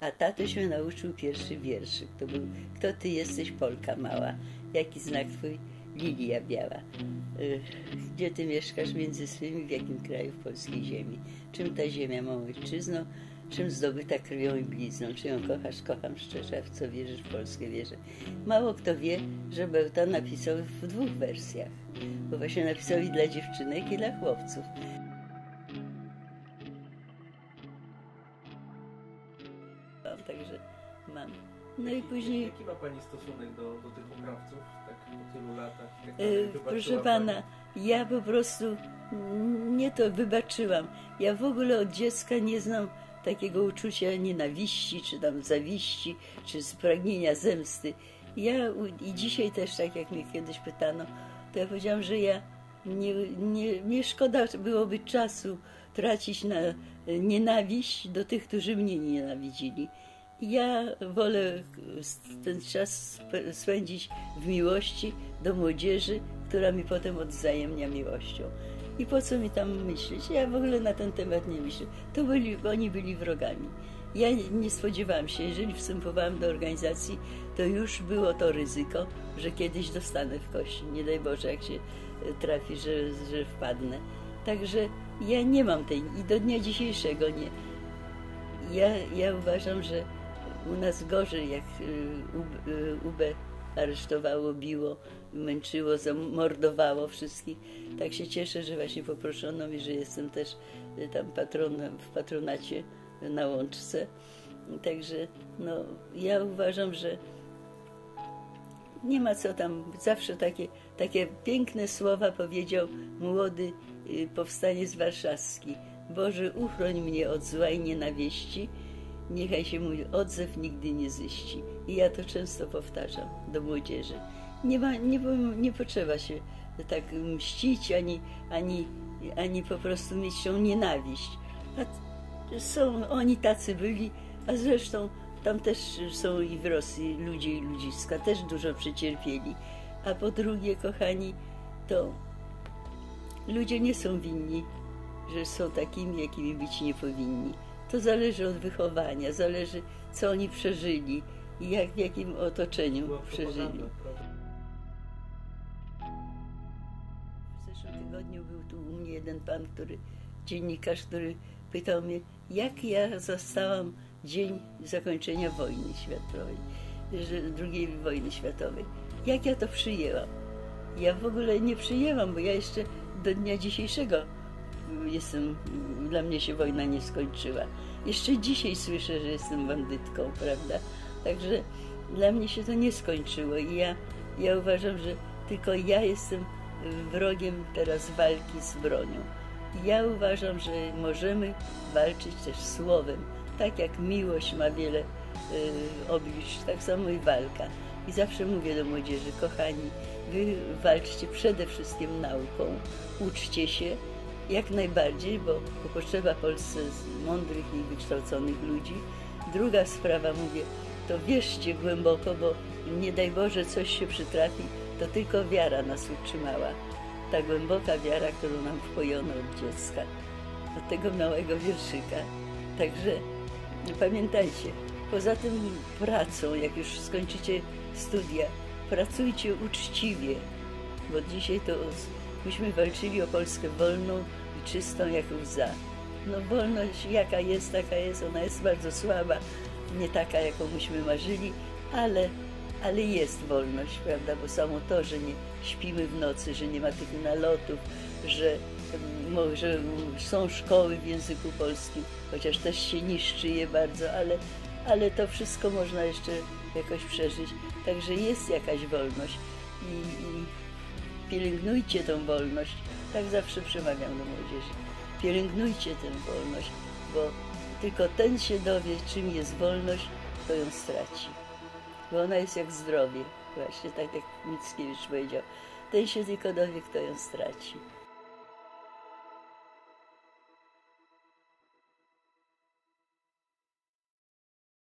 A tatuś mnie nauczył pierwszy wierszyk. To był Kto ty jesteś, Polka mała? Jaki znak twój? Lilia biała. Y, Gdzie ty mieszkasz między swymi? W jakim kraju w polskiej ziemi? Czym ta ziemia mą ojczyzną? Czym zdobyta krwią i blizną? Czy ją kochasz? Kocham szczerze, w co wierzysz? W Polskę wierzę. Mało kto wie, że Bełta napisał w dwóch wersjach. Bo właśnie napisał i dla dziewczynek, i dla chłopców. Mam. No i później... Jaki ma Pani stosunek do, do tych oprawców, tak po tylu latach? E, wybaczyła Proszę pani? pana, ja po prostu nie to wybaczyłam. Ja w ogóle od dziecka nie znam takiego uczucia nienawiści, czy tam zawiści, czy spragnienia zemsty. Ja i dzisiaj też, tak jak mnie kiedyś pytano, to ja powiedziałam, że ja nie, nie, nie szkoda byłoby czasu tracić na e, nienawiść do tych, którzy mnie nienawidzili. Ja wolę s- ten czas sp- spędzić w miłości do młodzieży, która mi potem odzajemnia miłością. I po co mi tam myśleć? Ja w ogóle na ten temat nie myślę. To byli, oni byli wrogami. Ja nie- nie spodziewałam się, jeżeli wstępowałam do organizacji, to już było to ryzyko, że kiedyś dostanę w kości. Nie daj Boże, jak się e, trafi, że, że wpadnę. Także ja nie mam tej i do dnia dzisiejszego nie. Ja, ja uważam, że u nas gorzej, jak y, y, UB aresztowało, biło, męczyło, zamordowało wszystkich. Tak się cieszę, że właśnie poproszono mnie, że jestem też y, tam patronem, w patronacie na Łączce. Także no, ja uważam, że nie ma co tam, zawsze takie, takie piękne słowa powiedział młody powstaniec warszawski. Boże, uchroń mnie od zła i nienawiści, niechaj się mój odzew nigdy nie zyści. I ja to często powtarzam do młodzieży. Nie, ma, nie, nie potrzeba się tak mścić, ani, ani, ani po prostu mieć tą nienawiść. A są, oni tacy byli, a zresztą tam też są i w Rosji ludzie i ludziska, też dużo przecierpieli. A po drugie, kochani, to ludzie nie są winni, że są takimi, jakimi być nie powinni. To zależy od wychowania, zależy co oni przeżyli i jak, w jakim otoczeniu przeżyli. W zeszłym tygodniu był tu u mnie jeden pan, który, dziennikarz, który pytał mnie, jak ja zastałam dzień zakończenia wojny światowej, że- II wojny światowej. Jak ja to przyjęłam? Ja w ogóle nie przyjęłam, bo ja jeszcze do dnia dzisiejszego jestem, dla mnie się wojna nie skończyła. Jeszcze dzisiaj słyszę, że jestem bandytką, prawda? Także dla mnie się to nie skończyło i ja, ja uważam, że tylko ja jestem wrogiem teraz walki z bronią. Ja uważam, że możemy walczyć też słowem. Tak jak miłość ma wiele y, oblicz, tak samo i walka. I zawsze mówię do młodzieży, kochani, wy walczcie przede wszystkim nauką, uczcie się jak najbardziej, bo, potrzeba Polsce mądrych i wykształconych ludzi. Druga sprawa, mówię, to wierzcie głęboko, bo nie daj Boże coś się przytrafi, to tylko wiara nas utrzymała. Ta głęboka wiara, którą nam wpojono od dziecka, od tego małego wierszyka. Także pamiętajcie, poza tym pracą, jak już skończycie studia, pracujcie uczciwie, bo dzisiaj to myśmy walczyli o Polskę wolną i czystą jak łza. No wolność jaka jest, taka jest, ona jest bardzo słaba, nie taka, jaką myśmy marzyli, ale, ale jest wolność, prawda, bo samo to, że nie śpimy w nocy, że nie ma tych nalotów, że, że są szkoły w języku polskim, chociaż też się niszczy je bardzo, ale, ale to wszystko można jeszcze jakoś przeżyć. Także jest jakaś wolność i, i pielęgnujcie tę wolność. Tak zawsze przemawiam do młodzieży. Pielęgnujcie tę wolność, bo tylko ten się dowie, czym jest wolność, to ją straci. Bo ona jest jak zdrowie, właśnie tak jak Mickiewicz powiedział. Ten się tylko dowie, kto ją straci.